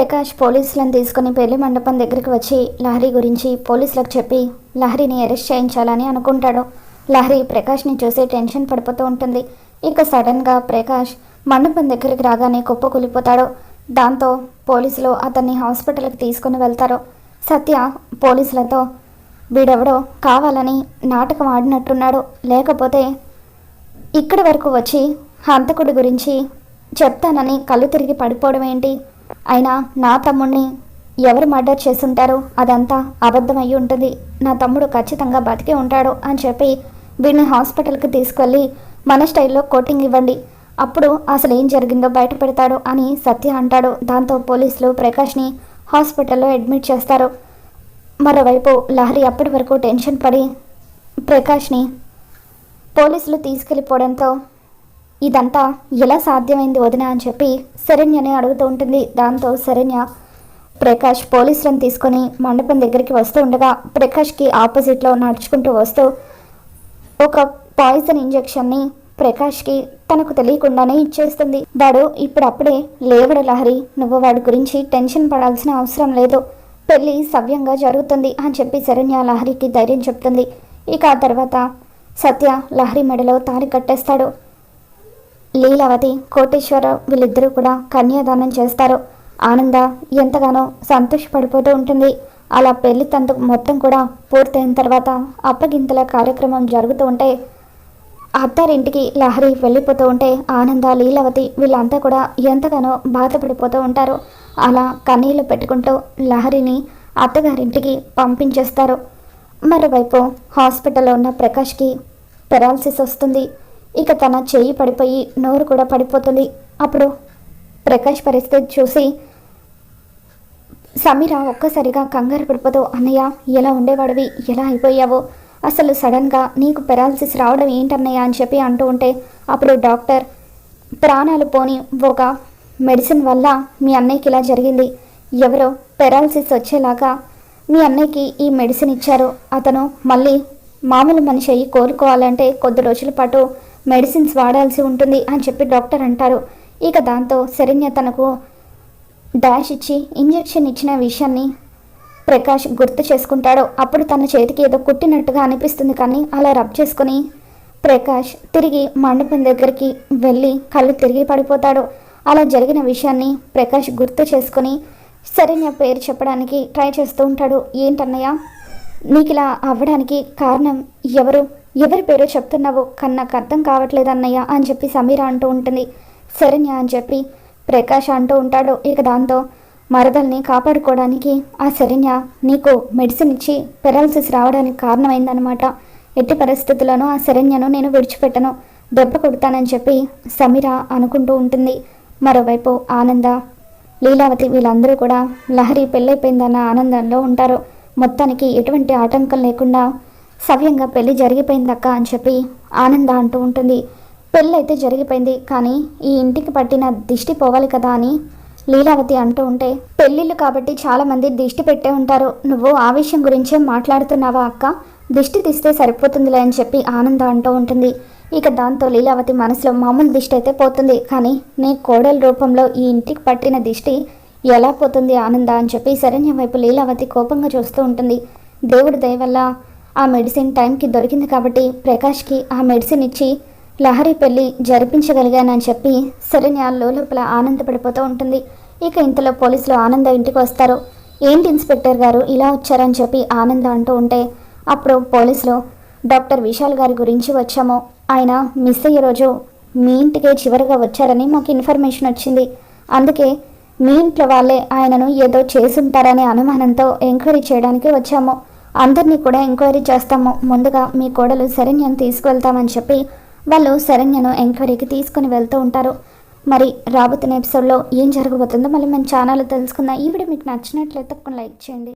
ప్రకాష్ పోలీసులను తీసుకుని పెళ్ళి మండపం దగ్గరికి వచ్చి లహరి గురించి పోలీసులకు చెప్పి లహరిని అరెస్ట్ చేయించాలని అనుకుంటాడు. లహరి ప్రకాష్ని చూసి టెన్షన్ పడిపోతూ ఉంటుంది. ఇక సడన్గా ప్రకాష్ మండపం దగ్గరికి రాగానే కుప్ప కూలిపోతాడు. దాంతో పోలీసులు అతన్ని హాస్పిటల్కి తీసుకుని వెళ్తారు. సత్య పోలీసులతో వీడెవడో కావాలని నాటకం ఆడినట్టున్నాడు. లేకపోతే ఇక్కడి వరకు వచ్చి హంతకుడి గురించి చెప్తానని కళ్ళు తిరిగి పడిపోవడం ఏంటి అయినా నా తమ్ముడిని ఎవరు మర్డర్ చేసుంటారో అదంతా అబద్ధమయ్యి ఉంటుంది. నా తమ్ముడు ఖచ్చితంగా బతికే ఉంటాడు అని చెప్పి వీడిని హాస్పిటల్కి తీసుకెళ్ళి మన స్టైల్లో కోటింగ్ ఇవ్వండి. అప్పుడు అసలు ఏం జరిగిందో బయట పెడతాడు అని సత్య అంటాడు. దాంతో పోలీసులు ప్రకాష్ని హాస్పిటల్లో అడ్మిట్ చేస్తారు. మరోవైపు లహరి అప్పటి వరకు టెన్షన్ పడి ప్రకాష్ని పోలీసులు తీసుకెళ్ళిపోవడంతో ఇదంతా ఎలా సాధ్యమైంది వదిన అని చెప్పి శరణ్యని అడుగుతూ ఉంటుంది. దాంతో శరణ్య ప్రకాష్ పోలీసులను తీసుకొని మండపం దగ్గరికి వస్తూ ఉండగా ప్రకాష్కి ఆపోజిట్లో నడుచుకుంటూ వస్తూ ఒక పాయిజన్ ఇంజెక్షన్ని ప్రకాష్కి తనకు తెలియకుండానే ఇచ్చేస్తుంది. వాడు ఇప్పుడప్పుడే లేవడు లహరి నువ్వు వాడి గురించి టెన్షన్ పడాల్సిన అవసరం లేదు. పెళ్ళి సవ్యంగా జరుగుతుంది అని చెప్పి శరణ్య లహరికి ధైర్యం చెప్తుంది. ఇక ఆ తర్వాత సత్య లహరి మెడలో తాళి కట్టేస్తాడు. లీలావతి కోటేశ్వర వీళ్ళిద్దరూ కూడా కన్యాదానం చేస్తారు. ఆనంద ఎంతగానో సంతోషపడిపోతూ ఉంటుంది. అలా పెళ్ళి తంతు మొత్తం కూడా పూర్తయిన తర్వాత అప్పగింతల కార్యక్రమం జరుగుతూ ఉంటే అత్తారింటికి లహరి వెళ్ళిపోతూ ఉంటే ఆనంద లీలావతి వీళ్ళంతా కూడా ఎంతగానో బాధపడిపోతూ ఉంటారు. అలా కన్నీళ్ళు పెట్టుకుంటూ లహరిని అత్తగారింటికి పంపించేస్తారు. మరోవైపు హాస్పిటల్లో ఉన్న ప్రకాష్కి పెరాలసిస్ వస్తుంది. ఇక తన చెయ్యి పడిపోయి నోరు కూడా పడిపోతుంది. అప్పుడు ప్రకాష్ పరిస్థితి చూసి సమీర ఒక్కసారిగా కంగారు పడిపోతూ అన్నయ్య ఎలా ఉండేవాడివి? ఎలా అయిపోయావో? అసలు సడన్గా నీకు పెరాలసిస్ రావడం ఏంటన్నయ్య? అని చెప్పి అంటూ ఉంటే అప్పుడు డాక్టర్ ప్రాణాలు పోని ఒక మెడిసిన్ వల్ల మీ అన్నయ్యకి ఇలా జరిగింది. ఎవరో పెరాలసిస్ వచ్చేలాగా మీ అన్నయ్యకి ఈ మెడిసిన్ ఇచ్చారు. అతను మళ్ళీ మామూలు మనిషి అయ్యి కోలుకోవాలంటే కొద్ది రోజుల పాటు మెడిసిన్స్ వాడాల్సి ఉంటుంది అని చెప్పి డాక్టర్ అంటారు. ఇక దాంతో శరణ్య తనకు డాష్ ఇచ్చి ఇంజెక్షన్ ఇచ్చిన విషయాన్ని ప్రకాష్ గుర్తు చేసుకుంటాడు. అప్పుడు తన చేతికి ఏదో కుట్టినట్టుగా అనిపిస్తుంది కానీ అలా రబ్ చేసుకుని ప్రకాష్ తిరిగి మండపం దగ్గరికి వెళ్ళి కళ్ళు తిరిగి పడిపోతాడు. అలా జరిగిన విషయాన్ని ప్రకాష్ గుర్తు చేసుకుని శరణ్య పేరు చెప్పడానికి ట్రై చేస్తూ ఉంటాడు. ఏంటన్నయ్య? నీకు ఇలా అవ్వడానికి కారణం ఎవరు? ఎవరి పేరు చెప్తున్నావు కానీ నాకు అర్థం కావట్లేదు అన్నయ్య అని చెప్పి సమీర అంటూ ఉంటుంది. శరణ్య అని చెప్పి ప్రకాష్ అంటూ ఉంటాడు. ఇక దాంతో మరదల్ని కాపాడుకోవడానికి ఆ శరణ్య నీకు మెడిసిన్ ఇచ్చి పెరాలసిస్ రావడానికి కారణమైందనమాట ఎట్టి పరిస్థితుల్లోనూ ఆ శరణ్యను నేను విడిచిపెట్టను. దెబ్బ కొడతానని చెప్పి సమీర అనుకుంటూ ఉంటుంది. మరోవైపు ఆనంద లీలావతి వీళ్ళందరూ కూడా లహరి పెళ్ళైపోయిందన్న ఆనందంలో ఉంటారు. మొత్తానికి ఎటువంటి ఆటంకం లేకుండా సవ్యంగా పెళ్ళి జరిగిపోయిందక్క అని చెప్పి ఆనంద అంటూ ఉంటుంది. పెళ్ళి అయితే జరిగిపోయింది కానీ ఈ ఇంటికి పట్టిన దిష్టి పోవాలి కదా అని లీలావతి అంటూ ఉంటే పెళ్ళిళ్ళు కాబట్టి చాలా మంది దిష్టి పెట్టే ఉంటారు. నువ్వు ఆ విషయం గురించే మాట్లాడుతున్నావా అక్క? దిష్టి తీస్తే సరిపోతుందిలే అని చెప్పి ఆనంద అంటూ ఉంటుంది. ఇక దాంతో లీలావతి మనసులో మామూలు దిష్టి అయితే పోతుంది కానీ నీ కోడల రూపంలో ఈ ఇంటికి పట్టిన దిష్టి ఎలా పోతుంది ఆనంద అని చెప్పి శరణ్య వైపు లీలావతి కోపంగా చూస్తూ ఉంటుంది. దేవుడి దయ వల్ల ఆ మెడిసిన్ టైంకి దొరికింది కాబట్టి ప్రకాష్కి ఆ మెడిసిన్ ఇచ్చి లహరి పెళ్ళి జరిపించగలిగానని చెప్పి శరణ్య లోపల ఆనందపడిపోతూ ఉంటుంది. ఇక ఇంతలో పోలీసులు ఆనంద ఇంటికి వస్తారు. ఏంటి ఇన్స్పెక్టర్ గారు ఇలా వచ్చారని చెప్పి ఆనంద అంటూ ఉంటే అప్పుడు పోలీసులు డాక్టర్ విశాల్ గారి గురించి వచ్చాము. ఆయన మిస్ అయ్యే రోజు మీ ఇంటికే చివరిగా వచ్చారని మాకు ఇన్ఫర్మేషన్ వచ్చింది. అందుకే మీ ఇంట్లో వాళ్ళే ఆయనను ఏదో చేసుంటారనే అనుమానంతో ఎంక్వైరీ చేయడానికి వచ్చాము. అందరినీ కూడా ఎంక్వైరీ చేస్తాము. ముందుగా మీ కోడలు శరణ్యను తీసుకువెళ్తామని చెప్పి వాళ్ళు శరణ్యను ఎంక్వైరీకి తీసుకుని వెళ్తూ ఉంటారు. మరి రాబోతున్న ఎపిసోడ్లో ఏం జరగబోతుందో మళ్ళీ మన ఛానల్ తెలుసుకుందాం. ఈ వీడియో మీకు నచ్చినట్లయితే తప్పకుండా లైక్ చేయండి.